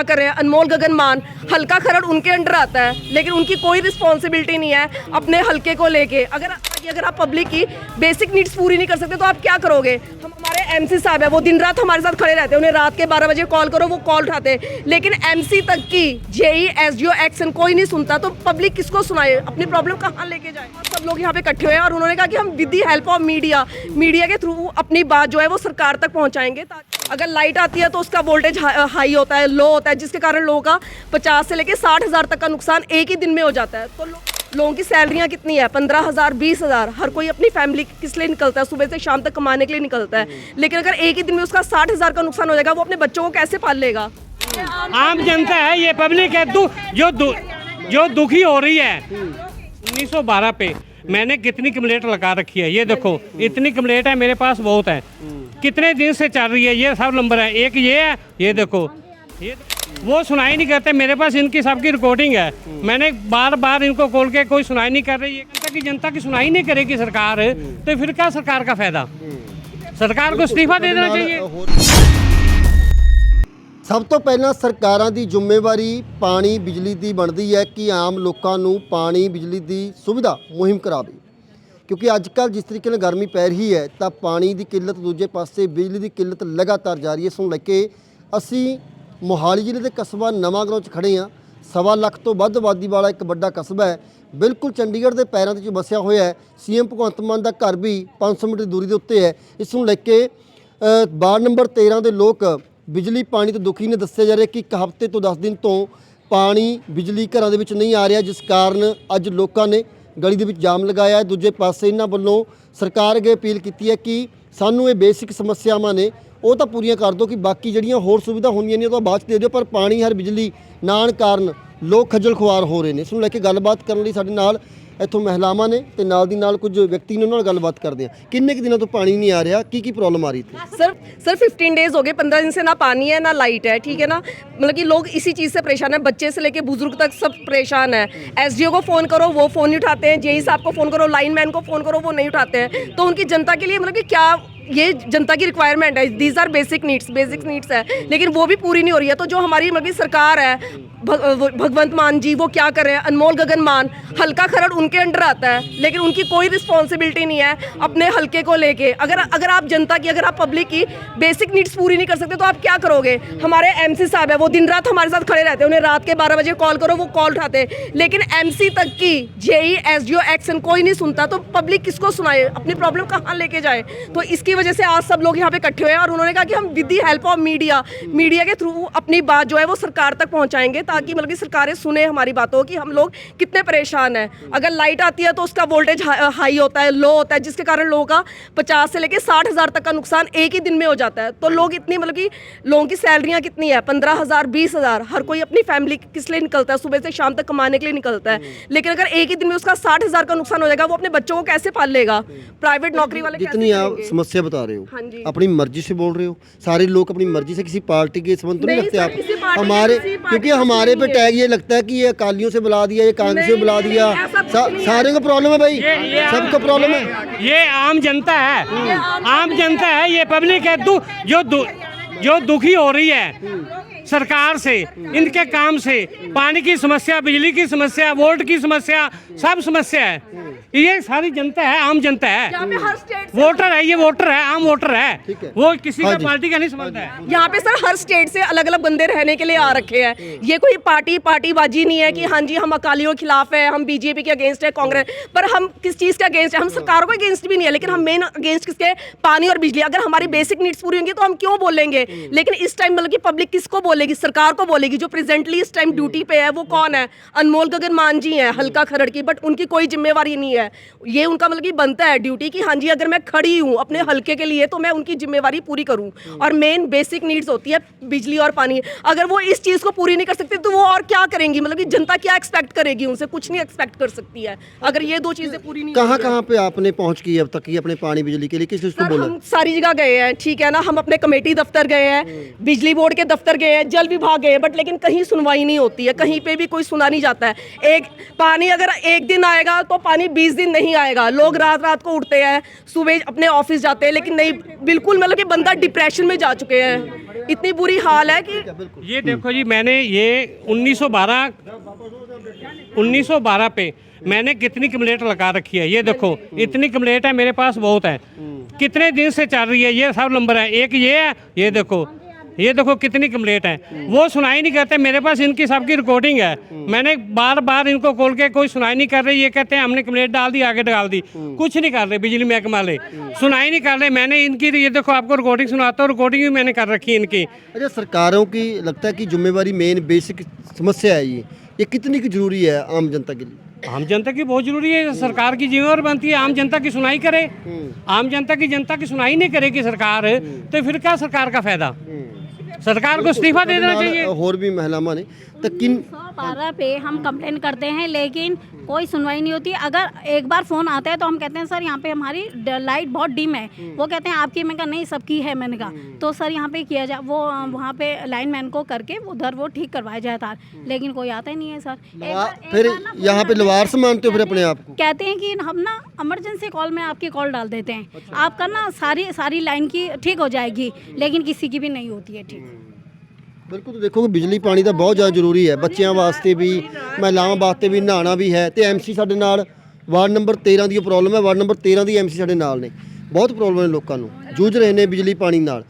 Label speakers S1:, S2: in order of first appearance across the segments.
S1: क्या कर रहे हैं। अनमोल गगन मान हल्का खरड़ उनके अंडर आता है, लेकिन उनकी कोई रिस्पॉन्सिबिलिटी नहीं है अपने हल्के को लेके। अगर अगर आप पब्लिक की बेसिक नीड्स पूरी नहीं कर सकते तो आप क्या करोगे? हम हमारे एमसी साहब है, वो दिन रात हमारे साथ खड़े रहते हैं, उन्हें रात के 12 बजे कॉल करो, वो कॉल उठाते हैं। लेकिन एमसी तक की जेई एस डी एक्शन कोई नहीं सुनता तो पब्लिक किसको सुनाए? अपनी प्रॉब्लम कहाँ लेके जाए? सब लोग यहाँ पे इकट्ठे हुए हैं, और उन्होंने कहा कि हम with the help of media media के थ्रू अपनी बात जो है वो सरकार तक पहुँचाएँगे ताकि अगर लाइट आती है तो उसका वोल्टेज हाई होता है लो होता है जिसके कारण लोगों का पचास से लेकर साठ हज़ार तक का नुकसान एक ही दिन में हो जाता है। तो लोगों की सैलरियाँ कितनी है? पंद्रह हज़ार बीस हज़ार। हर कोई अपनी फैमिली किस लिए निकलता है? सुबह से शाम तक कमाने के लिए निकलता है। लेकिन अगर एक ही दिन में उसका साठ हज़ार का नुकसान हो जाएगा वो अपने बच्चों को कैसे पाल लेगा?
S2: आम जनता है ये पब्लिक है दु, जो दु, जो दुखी हो रही है। 1912 पे मैंने कितनी कम्प्लेट लगा रखी है? ये देखो इतनी कम्प्लेट है मेरे पास बहुत है। कितने दिन से चल रही है ये सब नंबर है एक ये है ये देखो ये वो सुनाई नहीं करते मेरे पास इनकी सबकी रिकॉर्डिंग है मैंने बार बार इनको खोल के कोई सुनाई नहीं कर रही है जनता की जनता की सुनाई नहीं करेगी सरकार तो फिर क्या सरकार का फायदा सरकार को इस्तीफा दे देना चाहिए
S3: ਸਭ ਤੋਂ ਪਹਿਲਾਂ ਸਰਕਾਰਾਂ ਦੀ ਜ਼ਿੰਮੇਵਾਰੀ ਪਾਣੀ ਬਿਜਲੀ ਦੀ ਬਣਦੀ ਹੈ ਕਿ ਆਮ ਲੋਕਾਂ ਨੂੰ ਪਾਣੀ ਬਿਜਲੀ ਦੀ ਸੁਵਿਧਾ ਮੁਹਿੰਮ ਕਰਾਵੇ ਕਿਉਂਕਿ ਅੱਜ ਕੱਲ੍ਹ ਜਿਸ ਤਰੀਕੇ ਨਾਲ ਗਰਮੀ ਪੈ ਰਹੀ ਹੈ, ਤਾਂ ਪਾਣੀ ਦੀ ਕਿੱਲਤ ਦੂਜੇ ਪਾਸੇ, ਬਿਜਲੀ ਦੀ ਕਿੱਲਤ ਲਗਾਤਾਰ ਜਾਰੀ ਹੈ। ਇਸ ਨੂੰ ਲੈ ਕੇ ਅਸੀਂ ਮੋਹਾਲੀ ਜ਼ਿਲ੍ਹੇ ਦੇ ਕਸਬਾ ਨਵਾਂਗਰੋਂ 'ਚ ਖੜੇ ਹਾਂ। ਸਵਾ ਲੱਖ ਤੋਂ ਵੱਧ ਆਬਾਦੀ ਵਾਲਾ ਇੱਕ ਵੱਡਾ ਕਸਬਾ ਹੈ। ਬਿਲਕੁਲ ਚੰਡੀਗੜ੍ਹ ਦੇ ਪੈਰਾਂ ਦੇ ਵਿੱਚ ਵਸਿਆ ਹੋਇਆ ਹੈ। ਸੀਐਮ ਭਗਵੰਤ ਮਾਨ ਦਾ ਘਰ ਵੀ 500 ਮੀਟਰ ਦੀ ਦੂਰੀ ਦੇ ਉੱਤੇ ਹੈ। ਇਸ ਨੂੰ ਲੈ ਕੇ ਵਾਰਡ ਨੰਬਰ 13 ਦੇ ਲੋਕ ਬਿਜਲੀ, ਪਾਣੀ ਤੋਂ ਦੁਖੀ ਨੇ। ਦੱਸਿਆ ਜਾ ਰਿਹਾ ਕਿ ਇੱਕ ਹਫ਼ਤੇ ਤੋਂ 10 ਦਿਨ ਤੋਂ ਪਾਣੀ ਬਿਜਲੀ ਘਰਾਂ ਦੇ ਵਿੱਚ ਨਹੀਂ ਆ ਰਿਹਾ, ਜਿਸ ਕਾਰਨ ਅੱਜ ਲੋਕਾਂ ਨੇ ਗਲੀ ਦੇ ਵਿੱਚ ਜਾਮ ਲਗਾਇਆ ਹੈ। ਦੂਜੇ ਪਾਸੇ ਇਹਨਾਂ ਵੱਲੋਂ ਸਰਕਾਰ ਅੱਗੇ ਅਪੀਲ ਕੀਤੀ ਹੈ ਕਿ ਸਾਨੂੰ ਇਹ ਬੇਸਿਕ ਸਮੱਸਿਆਵਾਂ ਨੇ, ਉਹ ਤਾਂ ਪੂਰੀਆਂ ਕਰ ਦਿਓ ਕਿ ਬਾਕੀ ਜਿਹੜੀਆਂ ਹੋਰ ਸੁਵਿਧਾ ਹੁੰਦੀਆਂ ਨੇ ਉਹ ਤਾਂ ਬਾਅਦ ਚ ਦੇ ਦਿਓ, ਪਰ ਪਾਣੀ, ਹਰ ਬਿਜਲੀ ਨਾ ਆਉਣ ਕਾਰਨ ਲੋਕ ਖੱਜਲ ਖੁਆਰ ਹੋ ਰਹੇ ਨੇ। ਇਸ ਨੂੰ ਲੈ ਕੇ ਗੱਲਬਾਤ ਕਰਨ ਲਈ ਸਾਡੇ ਨਾਲ ਇੱਥੋਂ ਮਹਿਲਾਵਾਂ ਨੇ ਤੇ ਨਾਲ ਦੀ ਨਾਲ ਕੁਝ ਵਿਅਕਤੀ ਨੇ ਉਹਨਾਂ ਨਾਲ ਗੱਲਬਾਤ ਕਰਦੇ ਆ ਕਿੰਨੇ ਕੁ ਦਿਨਾਂ ਤੋਂ ਪਾਣੀ ਨਹੀਂ ਆ ਰਿਹਾ ਕੀ ਕੀ ਪ੍ਰੋਬਲਮ ਆ ਰਹੀ ਥੀ
S1: सर सर 15 डेज हो गए 15 दिन से ना पानी है ना लाइट है ठीक है ना मतलब कि लोग इसी चीज़ से परेशान है बच्चे से लेके बुजुर्ग तक सब परेशान है एसडीओ को फ़ोन करो वो फ़ोन नहीं उठाते हैं जेई साहब को फ़ोन करो लाइन मैन को फ़ोन करो वो नहीं उठाते हैं तो उनकी जनता के लिए मतलब कि क्या ये जनता की रिक्वायरमेंट है these are basic needs basic needs है लेकिन वो भी पूरी नहीं हो रही है तो जो हमारी मतलब कि सरकार है भग- भगवंत मान जी, वो क्या कर रहे हैं? अनमोल गगन मान, हल्का खरड़ उनके अंडर आता है, लेकिन उनकी कोई रिस्पॉन्सिबिलिटी नहीं है अपने हल्के को लेके। अगर अगर आप जनता की, अगर आप पब्लिक की बेसिक नीड्स पूरी नहीं कर सकते तो आप क्या करोगे? हमारे एमसी साहब है, वो दिन रात हमारे साथ खड़े रहते हैं, उन्हें रात के 12 बजे कॉल करो, वो कॉल उठाते लेकिन एमसी तक की जेई एस डी एक्शन कोई नहीं सुनता तो पब्लिक किसको सुनाए? अपनी प्रॉब्लम कहाँ लेके जाए? तो इसकी वजह से आज सब लोग यहाँ पे इकट्ठे हुए हैं और उन्होंने कहा कि हम with the help of media media के थ्रू अपनी बात जो है वो सरकार तक पहुँचाएँगे ताकि मतलब कि सरकारें सुने हमारी बातों की हम लोग कितने परेशान हैं। अगर लाइट आती है तो उसका वोल्टेज हाई होता है लो होता है जिसके कारण लोगों का पचास से लेके साठ हज़ार तक का नुकसान एक ही दिन में हो जाता है। तो लोग इतनी मतलब कि लोगों की सैलरियाँ कितनी है? पंद्रह हज़ार बीस हज़ार हर कोई अपनी फैमिली किस लिए निकलता है? सुबह से शाम तक कमाने के लिए निकलता है। लेकिन अगर एक ही दिन में उसका साठ हज़ार का नुकसान हो जाएगा वो अपने बच्चों को कैसे पाल लेगा? प्राइवेट नौकरी वाले कैसे
S3: जितनी आप समस्या बता रहे हो
S1: हाँ
S3: अपनी मर्ज़ी से बोल रहे हो सारे लोग अपनी मर्ज़ी से किसी पार्टी के संबंध तो नहीं रखते आप। हमारे क्योंकि
S1: के
S3: हमारे पे टैग ये लगता है कि ये अकालियों से बुला दिया ये कांग्रेस से बुला दिया। सा, सारे को प्रॉब्लम है भाई। सबको प्रॉब्लम है।
S2: ये आम जनता है। आम जनता है ये पब्लिक है। जो जो दुखी हो रही है सरकार से इनके काम से पानी की समस्या बिजली की समस्या वोट की समस्या सब समस्या है। ये सारी जनता है आम जनता है।
S1: हर स्टेट से
S2: वोटर है ये वोटर है आम वोटर
S3: है।
S2: वो किसी
S3: हाँ
S2: का पार्टी का नहीं समझता है।
S1: यहाँ पे सर हर स्टेट से अलग अलग बंदे रहने के लिए आ रखे हैं। ये कोई पार्टी पार्टीबाजी नहीं है कि हाँ जी हम अकालियों के खिलाफ है हम बीजेपी के अगेंस्ट है कांग्रेस पर हम किस चीज़ के अगेंस्ट है? हम सरकारों के अगेंस्ट भी नहीं है लेकिन हम मेन अगेंस्ट किसके? पानी और बिजली। अगर हमारी बेसिक नीड्स पूरी होंगी तो हम क्यों बोलेंगे? लेकिन इस टाइम मतलब कि पब्लिक किसको बोलेगी सरकार को बोलेगी जो प्रेजेंटली इस टाइम ड्यूटी पे है वो कौन है? अनमोल गगन मान जी हैं हल्का खरड़ की बट उनकी कोई जिम्मेवारी नहीं है। ये उनका मतलब कि बनता है ड्यूटी कि हाँ जी अगर मैं खड़ी हूँ अपने हल्के के लिए तो मैं उनकी जिम्मेवारी पूरी करूँ। और मेन बेसिक नीड्स होती है बिजली और पानी। अगर वो इस चीज़ को पूरी नहीं कर सकती तो वो और क्या करेंगी? मतलब कि जनता क्या एक्सपेक्ट करेगी? उनसे कुछ नहीं एक्सपेक्ट कर सकती है। अगर ये दो चीज़ें पूरी नहीं
S3: कहाँ कहाँ पे आपने पहुँच की अब तक की अपने पानी बिजली के लिए? किस किस को बोला?
S1: हम सारी जगह गए हैं ठीक है ना? हम अपने कमेटी दफ्तर गए हैं बिजली बोर्ड के दफ्तर गए हैं जल विभाग गए बट लेकिन कहीं सुनवाई नहीं होती है, कहीं पे भी कोई सुना नहीं जाता है। एक, पानी अगर एक दिन आएगा तो पानी बीस दिन नहीं आएगा। लोग रात रात को उठते हैं, सुबह अपने ऑफ़िस जाते हैं, लेकिन नहीं, बिल्कुल मतलब कि बंदा डिप्रेशन में जा चुके हैं। इतनी बुरी हाल है कि
S2: ये देखो जी, मैंने ये 1912 1912 पे मैंने कितनी कम्प्लेट लगा रखी है। ये देखो, इतनी कम्प्लेट है मेरे पास बहुत है। कितने दिन से चल रही है, ये सब नंबर है। एक ये है, ये देखो ये देखो कितनी कम्प्लेट है। वो सुनाई नहीं करते मेरे पास इनकी सबकी रिकॉर्डिंग है। मैंने बार बार इनको खोल के कोई सुनाई नहीं कर रही ये कहते हैं हमने कम्प्लेट डाल दी आगे डाल दी। कुछ नहीं कर रहे बिजली महकमा वाले। सुनाई नहीं कर रहे मैंने इनकी ये देखो आपको रिकॉर्डिंग सुनाता हूँ रिकॉर्डिंग भी मैंने कर रखी है इनकी।
S3: अच्छा सरकारों की लगता है कि जिम्मेवारी मेन बेसिक समस्या है ये। ये कितनी की ज़रूरी है आम जनता के लिए?
S2: आम जनता की बहुत ज़रूरी है सरकार की जिम्मेवार बनती है आम जनता की सुनाई करे। आम जनता की जनता की सुनाई नहीं करेगी सरकार तो फिर क्या सरकार का फ़ायदा? सरकार को इस्तीफा दे देना चाहिए
S3: और भी महिलावां ने तो किन
S4: बारह पे हम कंप्लेन करते हैं लेकिन कोई सुनवाई नहीं होती। अगर एक बार फ़ोन आता है तो हम कहते हैं सर यहाँ पे हमारी लाइट बहुत डिम है। हम्म। वो कहते हैं आपकी? मैंने कहा नहीं सबकी है मैंने कहा। हम्म। तो सर यहाँ पे किया जाए वो हम्म। वहाँ पे लाइन मैन को करके उधर वो ठीक करवाया जाए तार लेकिन कोई आता ही नहीं है सर। एक बार,
S3: फिर यहाँ पे लवारस मानते हो फिर अपने आप
S4: कहते हैं कि हम ना इमरजेंसी कॉल में आपकी कॉल डाल देते हैं। अच्छा। आपका ना सारी सारी लाइन की ठीक हो जाएगी लेकिन किसी की भी नहीं होती है ठीक।
S3: ਬਿਲਕੁਲ ਤੁਸੀਂ ਦੇਖੋ ਕਿ ਬਿਜਲੀ ਪਾਣੀ ਤਾਂ ਬਹੁਤ ਜ਼ਿਆਦਾ ਜ਼ਰੂਰੀ ਹੈ। ਬੱਚਿਆਂ ਵਾਸਤੇ ਵੀ ਮਹਿਲਾਵਾਂ ਵਾਸਤੇ ਵੀ ਨਹਾਉਣਾ ਵੀ ਹੈ ਤੇ ਐਮਸੀ ਸਾਡੇ ਨਾਲ ਵਾਰਡ ਨੰਬਰ 13 ਦੀ ਪ੍ਰੋਬਲਮ ਹੈ। ਵਾਰਡ ਨੰਬਰ 13 ਦੀ ਐਮਸੀ ਸਾਡੇ ਨਾਲ ਨੇ। ਬਹੁਤ ਪ੍ਰੋਬਲਮ ਹੈ ਲੋਕਾਂ ਨੂੰ। ਜੂਝ ਰਹੇ ਨੇ ਬਿਜਲੀ ਪਾਣੀ ਨਾਲ।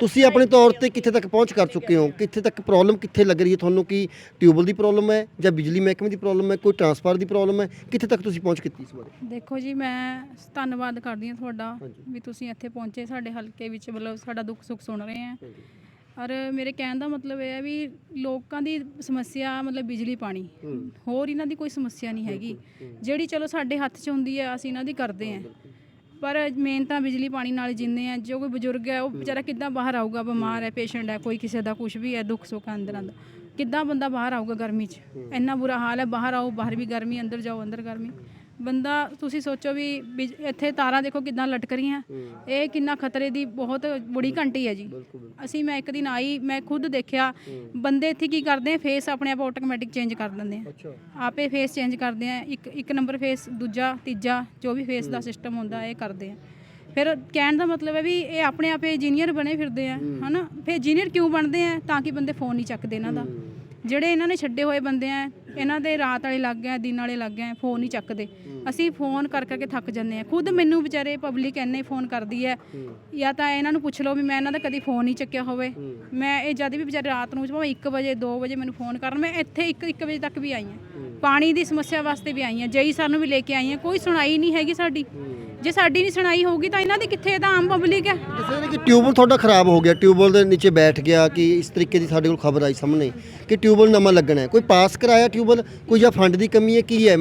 S3: ਤੁਸੀਂ ਆਪਣੇ ਤੌਰ ਤੇ ਕਿੱਥੇ ਤੱਕ ਪਹੁੰਚ ਕਰ ਚੁੱਕੇ ਹੋ? ਕਿੱਥੇ ਤੱਕ ਪ੍ਰੋਬਲਮ ਕਿੱਥੇ ਲੱਗ ਰਹੀ ਹੈ ਤੁਹਾਨੂੰ ਕਿ ਟਿਊਬਲ ਦੀ ਪ੍ਰੋਬਲਮ ਹੈ ਜਾਂ ਬਿਜਲੀ ਮਹਿਕਮੇ ਦੀ ਪ੍ਰੋਬਲਮ ਹੈ ਕੋਈ ਟਰਾਂਸਫਾਰ ਦੀ ਪ੍ਰੋਬਲਮ ਹੈ? ਕਿੱਥੇ ਤੱਕ ਤੁਸੀਂ ਪਹੁੰਚ ਕੀਤੀ ਇਸ ਬਾਰੇ?
S5: ਦੇਖੋ ਜੀ ਮੈਂ ਧੰਨਵਾਦ ਕਰਦੀ ਹਾਂ ਤੁਹਾਡਾ ਵੀ ਤੁਸੀਂ ਇੱਥੇ ਪਹੁੰਚੇ ਸਾਡੇ ਹਲਕੇ ਵਿੱਚ। ਮਤਲਬ ਸਾਡਾ ਦੁੱਖ ਸੁੱਖ ਸੁਣ ਰਹੇ ਆ ਔਰ ਮੇਰੇ ਕਹਿਣ ਦਾ ਮਤਲਬ ਇਹ ਹੈ ਵੀ ਲੋਕਾਂ ਦੀ ਸਮੱਸਿਆ ਮਤਲਬ ਬਿਜਲੀ ਪਾਣੀ ਹੋਰ ਇਹਨਾਂ ਦੀ ਕੋਈ ਸਮੱਸਿਆ ਨਹੀਂ ਹੈਗੀ। ਜਿਹੜੀ ਚਲੋ ਸਾਡੇ ਹੱਥ 'ਚ ਹੁੰਦੀ ਹੈ ਅਸੀਂ ਇਹਨਾਂ ਦੀ ਕਰਦੇ ਆ ਪਰ ਮੇਨ ਤਾਂ ਬਿਜਲੀ ਪਾਣੀ ਨਾਲ ਹੀ ਜਿੰਨੇ ਆ ਜੋ ਕੋਈ ਬਜ਼ੁਰਗ ਹੈ ਉਹ ਵਿਚਾਰਾ ਕਿੱਦਾਂ ਬਾਹਰ ਆਊਗਾ ਬਿਮਾਰ ਹੈ ਪੇਸ਼ੈਂਟ ਹੈ ਕੋਈ ਕਿਸੇ ਦਾ ਕੁਝ ਵੀ ਹੈ ਦੁੱਖ ਸੁੱਖ ਹੈ ਅੰਦਰ ਅੰਦਰ। ਕਿੱਦਾਂ ਬੰਦਾ ਬਾਹਰ ਆਊਗਾ ਗਰਮੀ 'ਚ? ਇੰਨਾ ਬੁਰਾ ਹਾਲ ਹੈ ਬਾਹਰ ਆਓ ਬਾਹਰ ਵੀ ਗਰਮੀ ਅੰਦਰ ਜਾਓ ਅੰਦਰ ਗਰਮੀ। ਬੰਦਾ ਤੁਸੀਂ ਸੋਚੋ ਵੀ ਬਿਜ- ਇੱਥੇ ਤਾਰਾਂ ਦੇਖੋ ਕਿੱਦਾਂ ਲਟਕ ਰਹੀਆਂ ਇਹ ਕਿੰਨਾ ਖਤਰੇ ਦੀ ਬਹੁਤ ਬੁੜੀ ਘੰਟੀ ਹੈ ਜੀ। ਅਸੀਂ ਮੈਂ ਇੱਕ ਦਿਨ ਆਈ ਮੈਂ ਖੁਦ ਦੇਖਿਆ ਬੰਦੇ ਇੱਥੇ ਕੀ ਕਰਦੇ ਆ ਫੇਸ ਆਪਣੇ ਆਪ ਆਟੋਮੈਟਿਕ ਚੇਂਜ ਕਰ ਦਿੰਦੇ ਆ। ਆਪੇ ਫੇਸ ਚੇਂਜ ਕਰਦੇ ਆ ਇੱਕ ਇੱਕ ਨੰਬਰ ਫੇਸ ਦੂਜਾ ਤੀਜਾ ਜੋ ਵੀ ਫੇਸ ਦਾ ਸਿਸਟਮ ਹੁੰਦਾ ਇਹ ਕਰਦੇ ਆ। ਫਿਰ ਕਹਿਣ ਦਾ ਮਤਲਬ ਹੈ ਵੀ ਇਹ ਆਪਣੇ ਆਪੇ ਇੰਜੀਨੀਅਰ ਬਣੇ ਫਿਰਦੇ ਆ ਹਨਾ? ਫਿਰ ਇੰਜੀਨੀਅਰ ਕਿਉਂ ਬਣਦੇ ਆ? ਤਾਂ ਕਿ ਬੰਦੇ ਫੋਨ ਨਹੀਂ ਚੱਕਦੇ ਇਹਨਾਂ ਦਾ। ਜਿਹੜੇ ਇਹਨਾਂ ਨੇ ਛੱਡੇ ਹੋਏ ਬੰਦੇ ਆ ਇਹਨਾਂ ਦੇ ਰਾਤ ਵਾਲੇ ਲੱਗ ਗਏ ਦਿਨ ਵਾਲੇ ਲੱਗ ਗਏ ਫੋਨ ਨਹੀਂ ਚੱਕਦੇ। ਅਸੀਂ ਫੋਨ ਕਰ ਕਰਕੇ ਥੱਕ ਜੰਨੇ ਆ। ਖੁਦ ਮੈਨੂੰ ਵਿਚਾਰੇ ਪਬਲਿਕ ਐਨੇ ਫੋਨ ਕਰਦੀ ਹੈ। ਜਾਂ ਤਾਂ ਇਹਨਾਂ ਨੂੰ ਪੁੱਛ ਲਓ ਵੀ ਮੈਂ ਇਹਨਾਂ ਦਾ ਕਦੀ ਫੋਨ ਨਹੀਂ ਚੱਕਿਆ ਹੋਵੇ। ਮੈਂ ਇਹ ਜਦ ਵੀ ਵਿਚਾਰੇ ਰਾਤ ਨੂੰ ਭਾਵੇਂ 1 ਵਜੇ 2 ਵਜੇ ਮੈਨੂੰ ਫੋਨ ਕਰਨ ਮੈਂ ਇੱਥੇ 1 1 ਵਜੇ ਤੱਕ ਵੀ ਆਈ ਹਾਂ। ਪਾਣੀ ਦੀ ਸਮੱਸਿਆ ਵਾਸਤੇ ਵੀ ਆਈ ਹਾਂ ਜਈ ਸਾਨੂੰ ਵੀ ਲੈ ਕੇ ਆਈ ਹਾਂ ਕੋਈ ਸੁਣਾਈ ਨਹੀਂ ਹੈਗੀ ਸਾਡੀ। ਜੇ ਸਾਡੀ ਨਹੀਂ ਸੁਣਾਈ ਹੋਊਗੀ ਤਾਂ ਇਹਨਾਂ ਦੀ ਕਿੱਥੇ ਇਹ ਤਾਂ ਆਮ ਪਬਲਿਕ ਹੈ?
S3: ਦੱਸਿਆ ਨੇ ਕਿ ਟਿਊਬਲ ਤੁਹਾਡਾ ਖਰਾਬ ਹੋ ਗਿਆ ਟਿਊਬਲ ਦੇ ਨੀਚੇ ਬੈਠ ਗਿਆ ਕਿ ਇਸ ਤਰੀਕੇ ਦੀ ਸਾਡੇ ਕੋਲ ਖਬਰ ਆਈ ਸਾਹਮਣੇ ਕਿ ਟਿਊਬਲ ਨਵਾਂ ਲੱਗਣਾ ਹੈ। ਕੋਈ ਪਾਸ ਕਰਾਇਆ ਟਿਊਬਲ ਕੋਈ ਜਾਂ ਫੰਡ ਦੀ ਕਮੀ ਹੈ? ਕੀ ਹੈ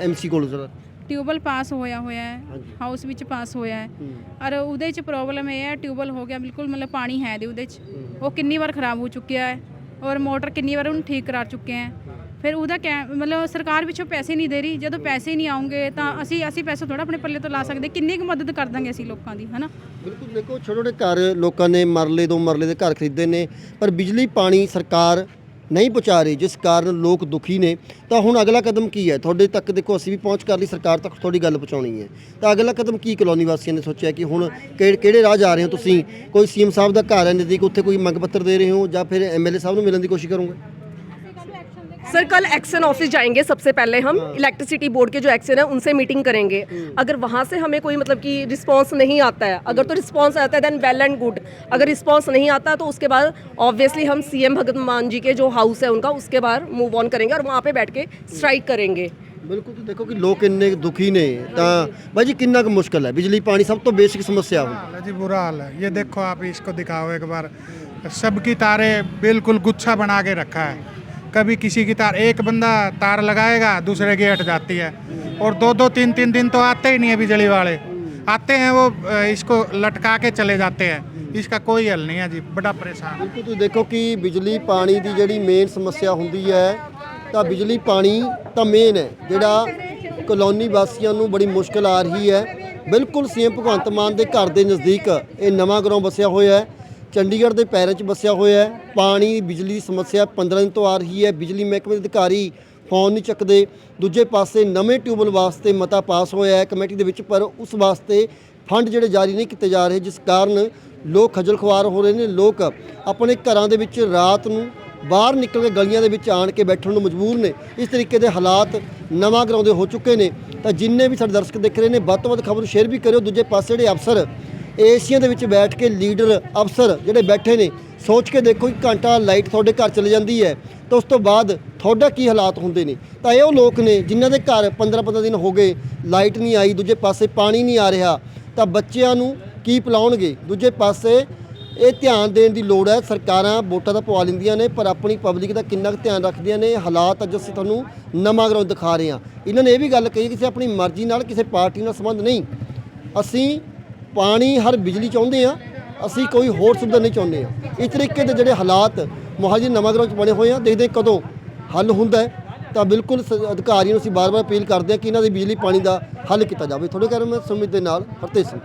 S3: ਐਮਸੀ ਕੋਲ ਜ਼ਰਾ?
S5: ਟਿਊਬਲ ਪਾਸ ਹੋਇਆ ਹੋਇਆ ਹੈ ਹਾਊਸ ਵਿੱਚ ਪਾਸ ਹੋਇਆ ਹੈ। ਔਰ ਉਹਦੇ 'ਚ ਪ੍ਰੋਬਲਮ ਇਹ ਹੈ ਟਿਊਬਲ ਹੋ ਗਿਆ ਬਿਲਕੁਲ ਮਤਲਬ ਪਾਣੀ ਹੈ ਦੇ ਉਹਦੇ 'ਚ। ਉਹ ਕਿੰਨੀ ਵਾਰ ਖਰਾਬ ਹੋ ਚੁੱਕਿਆ ਹੈ ਔਰ ਮੋਟਰ ਕਿੰਨੀ ਵਾਰ ਉਹਨੂੰ ਠੀਕ ਕਰਾ ਚੁੱਕੇ ਹੈ। ਫਿਰ ਉਹਦਾ ਕਹਿ, ਮਤਲਬ ਸਰਕਾਰ ਵਿੱਚੋਂ ਪੈਸੇ ਨਹੀਂ ਦੇ ਰਹੀ, ਜਦੋਂ ਪੈਸੇ ਨਹੀਂ ਆਉਂਗੇ ਤਾਂ ਅਸੀਂ ਅਸੀਂ ਪੈਸੇ ਥੋੜਾ ਆਪਣੇ ਪੱਲੇ ਤੋਂ ਲਾ ਸਕਦੇ, ਕਿੰਨੀ ਕੁ ਮਦਦ ਕਰ ਦਾਂਗੇ ਅਸੀਂ ਲੋਕਾਂ ਦੀ, ਹਨਾ?
S3: ਬਿਲਕੁਲ, ਦੇਖੋ ਛੋਟੇ ਛੋਟੇ ਘਰ ਲੋਕਾਂ ਨੇ ਮਰਲੇ ਦੋ ਮਰਲੇ ਦੇ ਘਰ ਖਰੀਦੇ ਨੇ, ਪਰ ਬਿਜਲੀ, ਪਾਣੀ ਸਰਕਾਰ ਨਹੀਂ ਪਹੁੰਚਾ ਰਹੀ, ਜਿਸ ਕਾਰਨ ਲੋਕ ਦੁਖੀ ਨੇ। ਤਾਂ ਹੁਣ ਅਗਲਾ ਕਦਮ ਕੀ ਹੈ? ਤੁਹਾਡੇ ਤੱਕ ਦੇਖੋ, ਅਸੀਂ ਵੀ ਪਹੁੰਚ ਕਰ ਲਈ, ਸਰਕਾਰ ਤੱਕ ਤੁਹਾਡੀ ਗੱਲ ਪਹੁੰਚਾਉਣੀ ਹੈ। ਤਾਂ ਅਗਲਾ ਕਦਮ ਕੀ ਕਲੋਨੀ ਵਾਸੀਆਂ ਨੇ ਸੋਚਿਆ ਕਿ ਹੁਣ ਕਿਹੜੇ ਕਿਹੜੇ ਰਾਹ ਜਾ ਰਹੇ ਹੋ ਤੁਸੀਂ? ਕੋਈ ਸੀਐਮ ਸਾਹਿਬ ਦਾ ਘਰ ਹੈ ਨਜ਼ਦੀਕ, ਉੱਥੇ ਕੋਈ ਮੰਗ ਪੱਤਰ ਦੇ ਰਹੇ ਹੋ ਜਾਂ ਫਿਰ ਐਮਐਲਏ ਸਾਹਿਬ ਨੂੰ ਮਿਲਣ ਦੀ ਕੋਸ਼ਿਸ਼ ਕਰੋਗੇ?
S1: सर कल एक्शन ऑफिस जाएंगे सबसे पहले हम इलेक्ट्रिसिटी बोर्ड के जो एक्शन है उनसे मीटिंग करेंगे अगर वहाँ से हमें कोई मतलब कि रिस्पांस नहीं आता है अगर तो रिस्पांस आता है देन वेल एंड गुड अगर रिस्पांस नहीं आता तो उसके बाद ऑब्वियसली हम सीएम भगत मान जी के जो हाउस है उनका उसके बाद मूव ऑन करेंगे और वहाँ पे बैठ के स्ट्राइक करेंगे
S3: ਬਿਲਕੁਲ ਤੁਸੀਂ ਦੇਖੋ ਕਿ ਲੋਕ ਇੰਨੇ ਦੁਖੀ ਨੇ ਤਾਂ ਬਾਈ ਜੀ ਕਿੰਨਾ ਕੁ ਮੁਸ਼ਕਲ ਹੈ ਬਿਜਲੀ ਪਾਣੀ ਸਭ ਤੋਂ ਬੇਸਿਕ ਸਮੱਸਿਆ ਹੋ
S6: हाल है जी बुरा हाल है ये देखो आप इसको दिखाओ एक बार सबकी तारें बिल्कुल गुच्छा बना के रखा है कभी किसी की तार एक बंदा तार लगाएगा दूसरे की हट जाती है और दो दो तीन तीन दिन तो आते ही नहीं है बिजली वाले आते हैं वो अ, इसको लटका के चले जाते हैं इसका कोई हल नहीं है जी बड़ा परेशान
S3: ਬਿਲਕੁਲ ਤੁਸੀਂ ਦੇਖੋ ਕਿ ਬਿਜਲੀ ਪਾਣੀ ਦੀ ਜਿਹੜੀ ਮੇਨ ਸਮੱਸਿਆ ਹੁੰਦੀ ਹੈ ਤਾਂ ਬਿਜਲੀ ਪਾਣੀ ਤਾਂ ਮੇਨ ਹੈ ਜਿਹੜਾ ਕਲੋਨੀ ਵਾਸੀਆਂ ਨੂੰ ਬੜੀ ਮੁਸ਼ਕਲ ਆ ਰਹੀ ਹੈ ਬਿਲਕੁਲ ਸੀਐਮ ਭਗਵੰਤ ਮਾਨ ਦੇ ਘਰ ਦੇ ਨਜ਼ਦੀਕ ਇਹ ਨਵਾਂ ਗਰਾਉਂ ਵਸਿਆ ਹੋਇਆ ਹੈ ਚੰਡੀਗੜ੍ਹ ਦੇ ਪੈਰਾਂ 'ਚ ਵਸਿਆ ਹੋਇਆ ਹੈ। ਪਾਣੀ ਬਿਜਲੀ ਦੀ ਸਮੱਸਿਆ 15 ਦਿਨ ਤੋਂ ਆ ਰਹੀ ਹੈ। ਬਿਜਲੀ ਮਹਿਕਮੇ ਦੇ ਅਧਿਕਾਰੀ ਫੋਨ ਨਹੀਂ ਚੱਕਦੇ। ਦੂਜੇ ਪਾਸੇ ਨਵੇਂ ਟਿਊਬਲ ਵਾਸਤੇ ਮਤਾ ਪਾਸ ਹੋਇਆ ਹੈ ਕਮੇਟੀ ਦੇ ਵਿੱਚ, ਪਰ ਉਸ ਵਾਸਤੇ ਫੰਡ ਜਿਹੜੇ ਜਾਰੀ ਨਹੀਂ ਕੀਤੇ ਜਾ ਰਹੇ, ਜਿਸ ਕਾਰਨ ਲੋਕ ਖੱਜਲ ਖੁਆਰ ਹੋ ਰਹੇ ਨੇ। ਲੋਕ ਆਪਣੇ ਘਰਾਂ ਦੇ ਵਿੱਚ ਰਾਤ ਨੂੰ ਬਾਹਰ ਨਿਕਲ ਕੇ ਗਲੀਆਂ ਦੇ ਵਿੱਚ ਆਣ ਕੇ ਬੈਠਣ ਨੂੰ ਮਜਬੂਰ ਨੇ। ਇਸ ਤਰੀਕੇ ਦੇ ਹਾਲਾਤ ਨਵਾਂ ਗਰਾਉਂਦੇ ਹੋ ਚੁੱਕੇ ਨੇ। ਤਾਂ ਜਿੰਨੇ ਵੀ ਸਾਡੇ ਦਰਸ਼ਕ ਦੇਖ ਰਹੇ ਨੇ, ਵੱਧ ਤੋਂ ਵੱਧ ਖਬਰ ਸ਼ੇਅਰ ਵੀ ਕਰਿਓ। ਦੂਜੇ ਪਾਸੇ ਜਿਹੜੇ ਅਫਸਰ ਏਸੀਆਂ ਦੇ ਵਿੱਚ ਬੈਠ ਕੇ ਲੀਡਰ, ਅਫਸਰ ਜਿਹੜੇ ਬੈਠੇ ਨੇ, ਸੋਚ ਕੇ ਦੇਖੋ ਕਿ ਘੰਟਾ ਲਾਈਟ ਤੁਹਾਡੇ ਘਰ ਚਲੇ ਜਾਂਦੀ ਹੈ, ਤਾਂ ਉਸ ਤੋਂ ਬਾਅਦ ਤੁਹਾਡਾ ਕੀ ਹਾਲਾਤ ਹੁੰਦੇ ਨੇ? ਤਾਂ ਇਹ ਉਹ ਲੋਕ ਨੇ ਜਿਨ੍ਹਾਂ ਦੇ ਘਰ 15-15 ਦਿਨ ਹੋ ਗਏ, ਲਾਈਟ ਨਹੀਂ ਆਈ, ਦੂਜੇ ਪਾਸੇ ਪਾਣੀ ਨਹੀਂ ਆ ਰਿਹਾ, ਤਾਂ ਬੱਚਿਆਂ ਨੂੰ ਕੀ ਪਿਲਾਉਣਗੇ? ਦੂਜੇ ਪਾਸੇ ਇਹ ਧਿਆਨ ਦੇਣ ਦੀ ਲੋੜ ਹੈ, ਸਰਕਾਰਾਂ ਵੋਟਾਂ ਤਾਂ ਪਵਾ ਲੈਂਦੀਆਂ ਨੇ, ਪਰ ਆਪਣੀ ਪਬਲਿਕ ਦਾ ਕਿੰਨਾ ਕੁ ਧਿਆਨ ਰੱਖਦੀਆਂ ਨੇ, ਹਾਲਾਤ ਅੱਜ ਅਸੀਂ ਤੁਹਾਨੂੰ ਨਵਾਂ ਗਰਾਊਂਡ ਦਿਖਾ ਰਹੇ ਹਾਂ। ਇਹਨਾਂ ਨੇ ਇਹ ਵੀ ਗੱਲ ਕਹੀ ਕਿਸੇ ਆਪਣੀ ਮਰਜ਼ੀ ਨਾਲ ਕਿਸੇ ਪਾਰਟੀ ਨਾਲ ਸੰਬੰਧ ਨਹੀਂ। ਅਸੀਂ ਪਾਣੀ ਹਰ ਬਿਜਲੀ ਚਾਹੁੰਦੇ ਆ, ਅਸੀਂ ਕੋਈ ਹੋਰ ਸੁਵਿਧਾ ਨਹੀਂ ਚਾਹੁੰਦੇ ਆ। ਇਸ ਤਰੀਕੇ ਦੇ ਜਿਹੜੇ ਹਾਲਾਤ ਮੋਹਾਲੀ ਦੇ ਨਵਾਂ 'ਚ ਬਣੇ ਹੋਏ ਆ, ਦੇਖਦੇ ਕਦੋਂ ਹੱਲ ਹੁੰਦਾ ਹੈ। ਤਾਂ ਬਿਲਕੁਲ ਸ- ਅਧਿਕਾਰੀਆਂ ਨੂੰ ਅਸੀਂ ਬਾਰ-ਬਾਰ ਅਪੀਲ ਕਰਦੇ ਹਾਂ ਕਿ ਇਹਨਾਂ ਦੀ ਬਿਜਲੀ ਪਾਣੀ ਦਾ ਹੱਲ ਕੀਤਾ ਜਾਵੇ। ਤੁਹਾਡੇ ਘਰ ਮੈਂ ਸੁਮਿਤ ਦੇ ਨਾਲ ਹਰਤੇਜ ਸਿੰਘ।